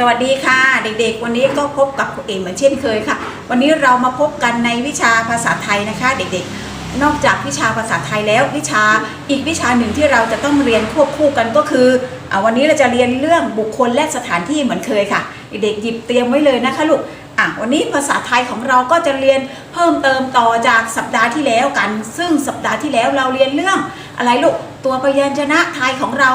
สวัสดีค่ะ เด็กๆ วันนี้ก็พบกับครูเอกเหมือนเช่นเคยค่ะ วันนี้เรามาพบกันในวิชาภาษาไทยนะคะ เด็กๆ นอกจากวิชาภาษาไทยแล้ววิชาอีกวิชาหนึ่งที่เราจะต้องเรียนควบคู่กันก็คืออาวันนี้เราจะเรียนเรื่องบุคคลและสถานที่เหมือนเคยค่ะ เด็กๆหยิบเตรียมไว้เลยนะคะลูกอะวันนี้ภาษาไทยของเราก็จะเรียนเพิ่มเติมต่อจากสัปดาห์ที่แล้วกัน ซึ่งสัปดาห์ที่แล้วเราเรียนเรื่อง อะไรลูก ตัวพยัญชนะไทยของเรา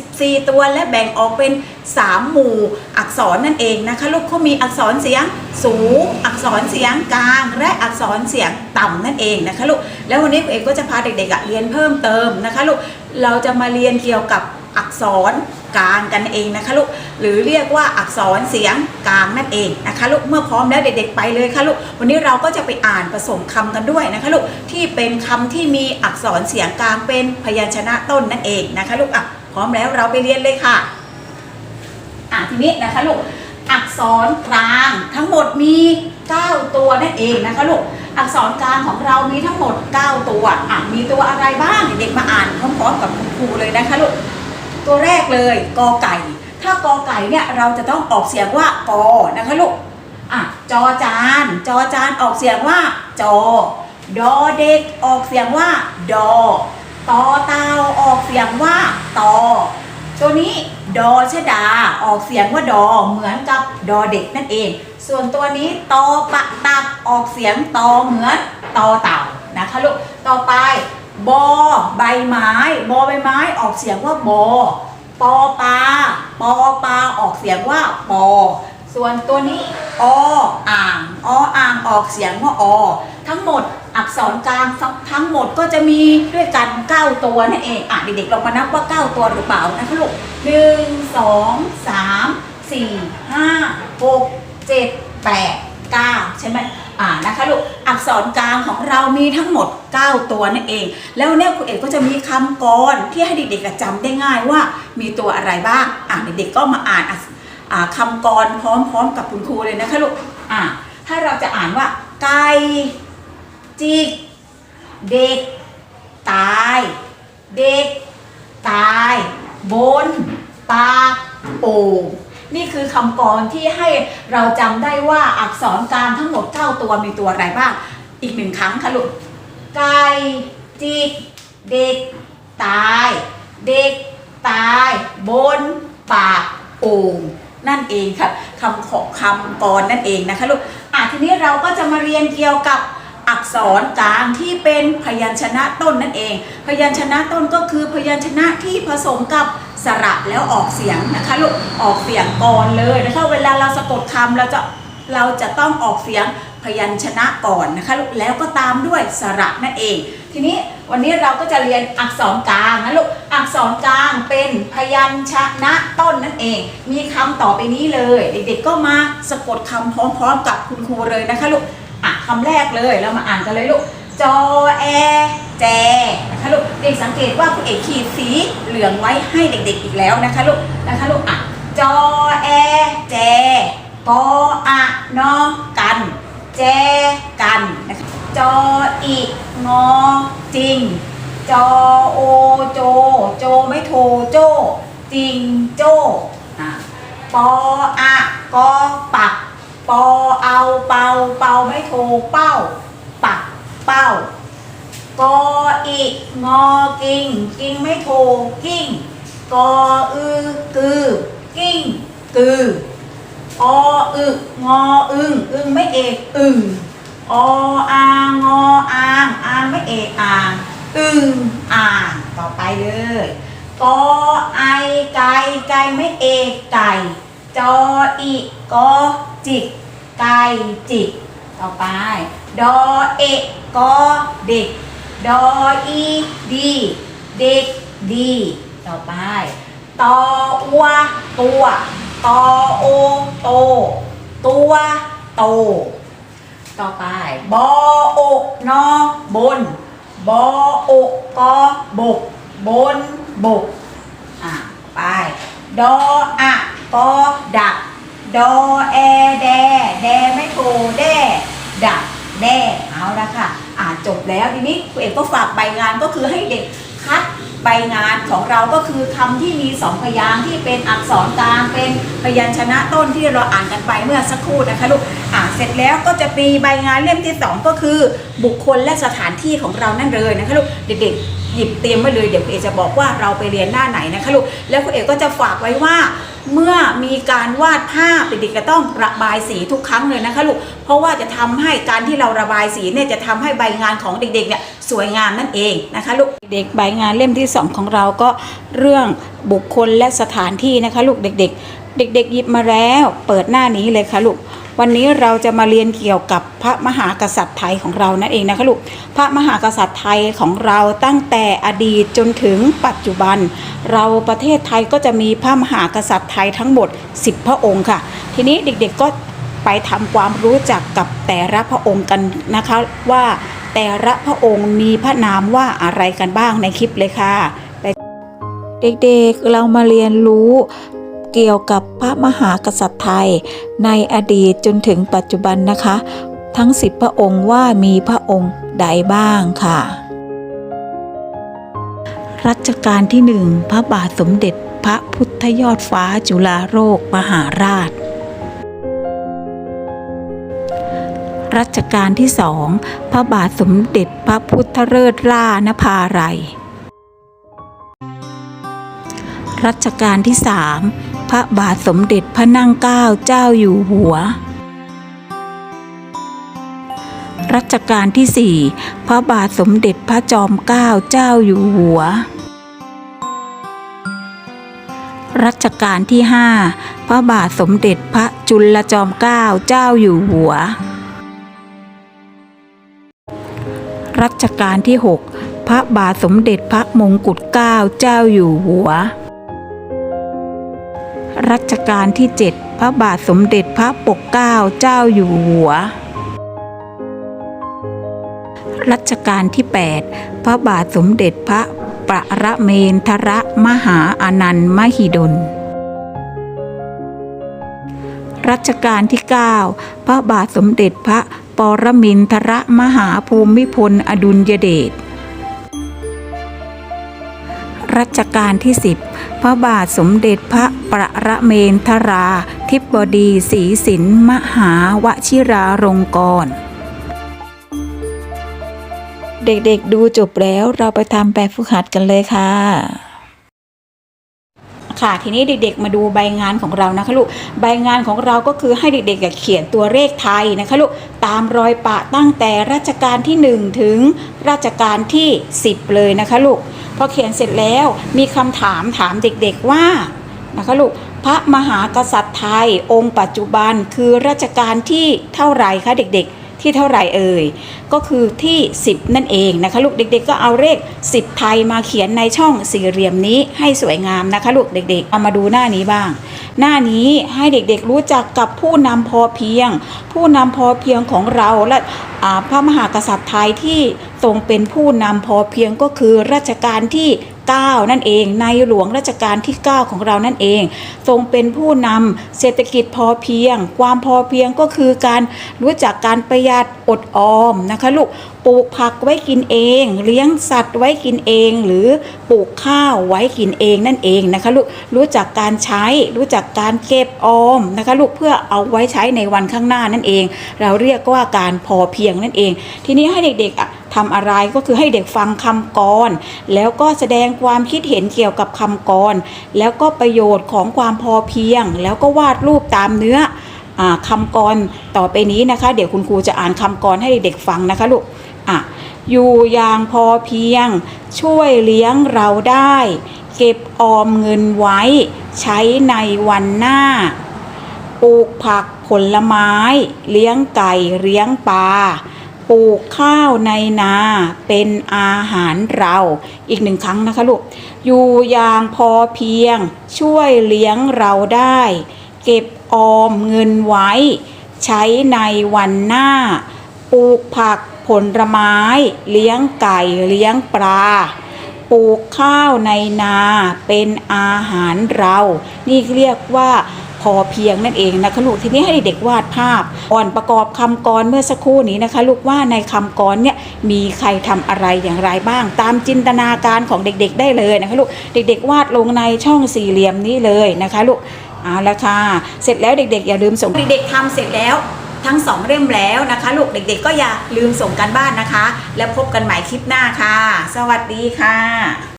44 ตัวและแบ่งออกเป็น 3 หมู่อักษรนั่นเองนะคะลูกเขามีอักษรเสียงสูง อักษรเสียงกลาง และอักษรเสียงต่ำนั่นเองนะคะลูก แล้ววันนี้ครูเอกก็จะพาเด็กๆเรียนเพิ่มเติมนะคะลูก เราจะมาเรียนเกี่ยวกับ อักษรกลางกันเองนะคะลูกหรือเรียกว่าอักษรเสียงกลางนั่นเองนะคะลูกเมื่อพร้อมแล้วเด็กๆไปเลยค่ะลูกวันนี้เราก็จะไปอ่านผสมคำกันด้วยนะคะลูกที่เป็นคำที่มีอักษรเสียงกลางเป็นพยัญชนะต้นนั่นเองนะคะลูกอะพร้อมแล้วเราไปเรียนเลยค่ะอะทีนี้นะคะลูกอักษรกลางทั้งหมดมี 9 ตัวนั่นเองนะคะลูกอักษรกลางของเรามีทั้งหมด 9 ตัวอะมีตัวอะไรบ้างเด็กๆมาอ่านพร้อมๆกับคุณครูเลยนะคะลูก ตัวแรกเลยกอไก่ ถ้ากอไก่เนี่ยเราจะต้องออกเสียงว่ากอนะคะลูกอะจอจาน จอจานออกเสียงว่าจอดอเด็กออกเสียงว่าดอตอเตาออกเสียงว่าตอตัวนี้ดอชดาออกเสียงว่าดอเหมือนกับดอเด็กนั่นเอง ส่วนตัวนี้ตอปะตักออกเสียงตอเหมือนตอเต่านะคะลูกต่อไป บอใบไม้ บอใบไม้ออกเสียงว่าบอปอปลาปอปลาออกเสียงว่าปอ ส่วนตัวนี้ออ่างออ่างออกเสียงว่าอ ทั้งหมดอักษรกลางทั้งหมดก็จะมีด้วยกัน 9 ตัวนั่นเองอะเด็กๆลองมานับว่า 9 ตัวหรือเปล่านะคะลูกหนึ่งสองสามสี่ห้าหกเจ็ดแปด ก้าใช่ไหมอ่านะคะลูกอักษรกลางของเรามีทั้งหมด 9 ตัวนั่นเอง แล้วเนี่ยครูเอกก็จะมีคำกรที่ให้เด็กๆจำได้ง่ายว่ามีตัวอะไรบ้างอะเด็กๆก็มาอ่านอะอ่าคำกรพร้อมๆ กับคุณครูเลยนะคะลูกอะถ้าเราจะอ่านว่าไก่จิกเด็ก ตาย เด็ก ตาย บน ปากโอ่ง นี่คือคำกรที่ให้เราจำได้ว่าอักษรกางทั้งหมด9ตัวมีตัวอะไรบ้าง อีกหนึ่งครั้งค่ะลูกไก่จิกเด็ก ตาย เด็ก ตาย บน ปากโอ่งนั่นเองค่ะคำของคำกรนั่นเองนะคะลูกอะทีนี้เราก็จะมาเรียนเกี่ยวกับ อักษรกลางที่เป็นพยัญชนะต้นนั่นเอง พยัญชนะต้นก็คือพยัญชนะที่ผสมกับสระแล้วออกเสียงนะคะลูกออกเสียงก่อนเลยนะคะเวลาเราสะกดคำเราจะเราจะต้องออกเสียงพยัญชนะก่อนนะคะลูกแล้วก็ตามด้วยสระนั่นเอง ทีนี้วันนี้เราก็จะเรียนอักษรกลางนะลูกอักษรกลางเป็นพยัญชนะต้นนั่นเอง มีคำต่อไปนี้เลย เด็กๆก็มาสะกดคำพร้อมๆ กับคุณครูเลยนะคะลูก อะคำแรกเลยเรามาอ่านกันเลยลูกจอแอแจนะคะลูกเด็กสังเกตว่าคุณเอกขีดสีเหลืองไว้ให้เด็กๆอีกแล้วนะคะลูกนะคะลูกอะจอแอแจปออะนอกัน แจกันนะคะจออีงอจริง จอโอโจ โจไม่โทโจ จริงโจปออะกอปัก ปอเอาเป่าเป่าไม่โทเป้า ปักเป้ากออีงอกิงกิงไม่โทกิ้งกออือกือกิ้งกือออึงออึงอึงไม่เอกอึงออางงออางอางไม่เอกอ่างอึงอ่างต่อไปเลยกอไอไก่ไก่ไม่เอกไก่จออีกอ จิก ไก่จิก ต่อไป ดอเอกกอเด็ก ดออีดี เด็กดี ต่อไป ตออวตัว ตอโอโต ตัวโต ต่อไป บอโอนอบน บอโอกอบก บนบก อะ ไป ดออะกอดัก ดอแอแด แดไม่โทแดดักแดเอาละค่ะ อ่านจบแล้วทีนี้ครูเอกก็ฝากใบงานก็คือให้เด็กคัดใบงานของเราก็คือคำที่มีสองพยางค์ที่เป็นอักษรกลางเป็นพยัญชนะต้นที่เราอ่านกันไปเมื่อสักครู่นะคะลูกอ่านเสร็จแล้วก็จะมีใบงานเล่มที่สองก็คือบุคคลและสถานที่ของเรานั่นเลยนะคะลูกเด็กๆ หยิบเตรียมไว้เลยเดี๋ยวคุณเอกจะบอกว่าเราไปเรียนหน้าไหนนะคะลูกแล้วคุณเอกก็จะฝากไว้ว่า เมื่อมีการวาดภาพเด็กๆก็ต้องระบายสีทุกครั้งเลยนะคะลูกเพราะว่าจะทำให้การที่เราระบายสีเนี่ยจะทำให้ใบงานของเด็กๆเนี่ยสวยงามนั่นเองนะคะลูกเด็กใบงานเล่มที่สองของเราก็เรื่องบุคคลและสถานที่นะคะลูกเด็ก ๆ เด็ก ๆ หยิบมาแล้ว เปิดหน้านี้เลยค่ะลูก วันนี้เราจะมาเรียนเกี่ยวกับพระมหากษัตริย์ไทยของเรานั่นเองนะคะลูกพระมหากษัตริย์ไทยของเราตั้งแต่อดีตจนถึงปัจจุบัน เราประเทศไทยก็จะมีพระมหากษัตริย์ไทยทั้งหมด 10 พระองค์ค่ะ ทีนี้เด็กๆก็ไปทำความรู้จักกับแต่ละพระองค์กันนะคะว่าแต่ละพระองค์มีพระนามว่าอะไรกันบ้างในคลิปเลยค่ะเด็กๆ เรามาเรียนรู้ เกี่ยวกับพระมหากษัตริย์ไทย ในอดีตจนถึงปัจจุบันนะคะ ทั้ง10พระองค์ว่ามีพระองค์ใดบ้างค่ะ รัชกาลที่หนึ่งพระบาทสมเด็จพระพุทธยอดฟ้าจุฬาโลกมหาราช รัชกาลที่สองพระบาทสมเด็จพระพุทธเลิศล่านภาลัยรัชกาลที่สาม พระบาทสมเด็จพระนั่งเกล้าเจ้าอยู่หัว รัชกาลที่สี่พระบาทสมเด็จพระจอมเกล้าเจ้าอยู่หัว รัชกาลที่ห้าพระบาทสมเด็จพระจุลจอมเกล้าเจ้าอยู่หัว รัชกาลที่หกพระบาทสมเด็จพระมงกุฎเกล้าเจ้าอยู่หัว รัชกาลที่ 7 พระบาทสมเด็จพระปกเกล้าเจ้าอยู่หัว รัชกาลที่ 8 พระบาทสมเด็จพระประระเมนทรมหาอานันต์มหิดล รัชกาลที่ 9 พระบาทสมเด็จพระปรมินทรมหาภูมิพลอดุลยเดช รัชกาลที่ 10 ระบาทสมเด็จพระประระเมนทรา ทิบดีศรีสินมหาวชิราลงกรณ์เด็กๆดูจบแล้วเราไปทำแบบฝึกหัดกันเลยค่ะ ค่ะ ทีนี้เด็กๆ มาดูใบงานของเรานะคะลูกใบงานของเราก็คือให้เด็กๆเขียนตัวเลขไทยนะคะลูกตามรอยปะตั้งแต่รัชกาลที่ 1 ถึงรัชกาลที่ 10 เลยนะคะลูกพอเขียนเสร็จแล้วมีคำถามถามเด็กๆว่านะคะลูกพระมหากษัตริย์ไทยองค์ปัจจุบันคือรัชกาลที่เท่าไหร่คะเด็กๆ ที่เท่าไหร่เอ่ย ก็คือที่ 10 นั่นเองนะคะลูกเด็กๆ ก็เอาเลข 10 ไทยมาเขียนในช่องสี่เหลี่ยมนี้ให้สวยงามนะคะลูกเด็กๆ เอามาดูหน้านี้บ้าง หน้านี้ให้เด็กๆรู้จักกับผู้นำพอเพียง ผู้นำพอเพียงของเราและพระมหากษัตริย์ไทยที่ทรงเป็นผู้นำพอเพียงก็คือรัชกาลที่ 9 นั่นเองในหลวงรัชกาลที่ 9 ของเรานั่นเอง ทรงเป็นผู้นำเศรษฐกิจพอเพียง ความพอเพียงก็คือการรู้จักการประหยัดอดออมนะคะลูกปลูกผักไว้กินเอง เลี้ยงสัตว์ไว้กินเอง หรือปลูกข้าวไว้กินเองนั่นเองนะคะลูกรู้จักการใช้ รู้จักการเก็บออมนะคะลูกเพื่อเอาไว้ใช้ในวันข้างหน้านั่นเอง เราเรียกว่าการพอเพียงนั่นเอง ทีนี้ให้เด็กๆ ทำอะไรก็คือให้เด็กฟังคำกร แล้วก็แสดงความคิดเห็นเกี่ยวกับคำกร แล้วก็ประโยชน์ของความพอเพียง แล้วก็วาดรูปตามเนื้ออคำกรต่อไปนี้นะคะ เดี๋ยวคุณครูจะอ่านคำกรให้เด็กฟังนะคะลูกอะอยู่อย่างพอเพียง ช่วยเลี้ยงเราได้ เก็บออมเงินไว้ ใช้ในวันหน้าปลูกผักผลไม้ เลี้ยงไก่เลี้ยงปลา ปลูกข้าวในนาเป็นอาหารเราอีกหนึ่งครั้งนะคะลูก อยู่อย่างพอเพียง ช่วยเลี้ยงเราได้ เก็บออมเงินไว้ ใช้ในวันหน้า ปลูกผักผลไม้ เลี้ยงไก่เลี้ยงปลา ปลูกข้าวในนาเป็นอาหารเรา นี่เรียกว่าพอเพียงนั่นเองนะคะลูกทีนี้ให้เด็กวาดภาพก่อนประกอบคำกรเมื่อสักครู่นี้นะคะ ลูกว่าในคำกรเนี่ยมีใครทำอะไรอย่างไรบ้าง ตามจินตนาการของเด็กๆ ได้เลยนะคะลูกเด็ก ๆ วาดลงในช่องสี่เหลี่ยมนี้เลยนะคะลูกเอาละค่ะเสร็จแล้วเด็ก ๆ อย่าลืมส่งเด็กๆทำเสร็จแล้ว ทั้งสองเล่มแล้วนะคะ ลูกเด็กๆ ก็อย่าลืมส่งกันบ้านนะคะ แล้วพบกันใหม่คลิปหน้าค่ะ สวัสดีค่ะ